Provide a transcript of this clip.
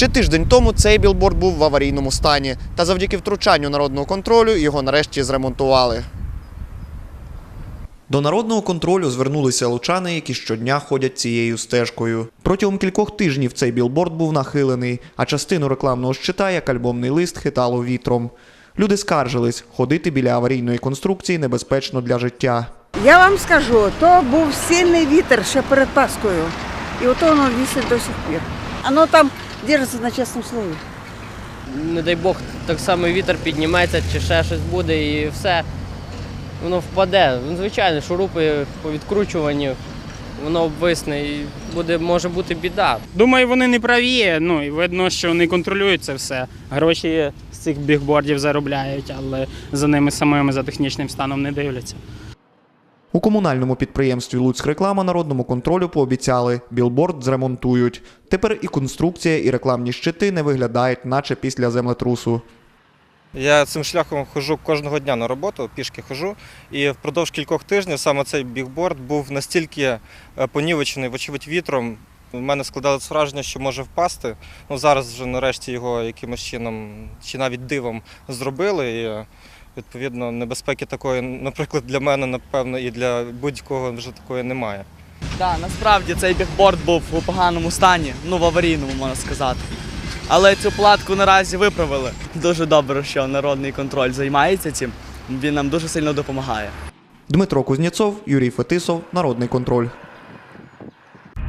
Ще тиждень тому цей білборд був в аварійному стані, та завдяки втручанню народного контролю його нарешті зремонтували. До народного контролю звернулися лучани, які щодня ходять цією стежкою. Протягом кількох тижнів цей білборд був нахилений, а частину рекламного щита, як альбомний лист, хитало вітром. Люди скаржились, ходити біля аварійної конструкції небезпечно для життя. Я вам скажу, то був сильний вітер ще перед Паскою. І ото воно вісить до сих пір. Воно там держиться на чесному слові. не дай Бог, так само вітер підніметься чи ще щось буде і все. Воно впаде. Ну, Звичайно, шурупи по відкручуванню, воно обвисне і буде, може бути біда. Думаю, вони не праві. Ну і видно, що вони контролюють це все. Гроші з цих бігбордів заробляють, але за ними самими за технічним станом не дивляться. У комунальному підприємстві Луцьк-реклама народному контролю пообіцяли, білборд зремонтують. Тепер і конструкція, і рекламні щити не виглядають, наче після землетрусу. Я цим шляхом ходжу кожного дня на роботу, пішки ходжу. І впродовж кількох тижнів саме цей бігборд був настільки е, понівечений, вочевидь, вітром. У мене складалось враження, що може впасти. Ну, зараз вже нарешті його якимось чином чи навіть дивом зробили. І е, відповідно небезпеки такої, наприклад, для мене, напевно, і для будь-кого вже такої немає. Так, насправді цей бігборд був у поганому стані, ну в аварійному можна сказати. Але цю платку наразі виправили. Дуже добре, що народний контроль займається цим. Він нам дуже сильно допомагає. Дмитро Кузнєцов, Юрій Фетисов, Народний контроль.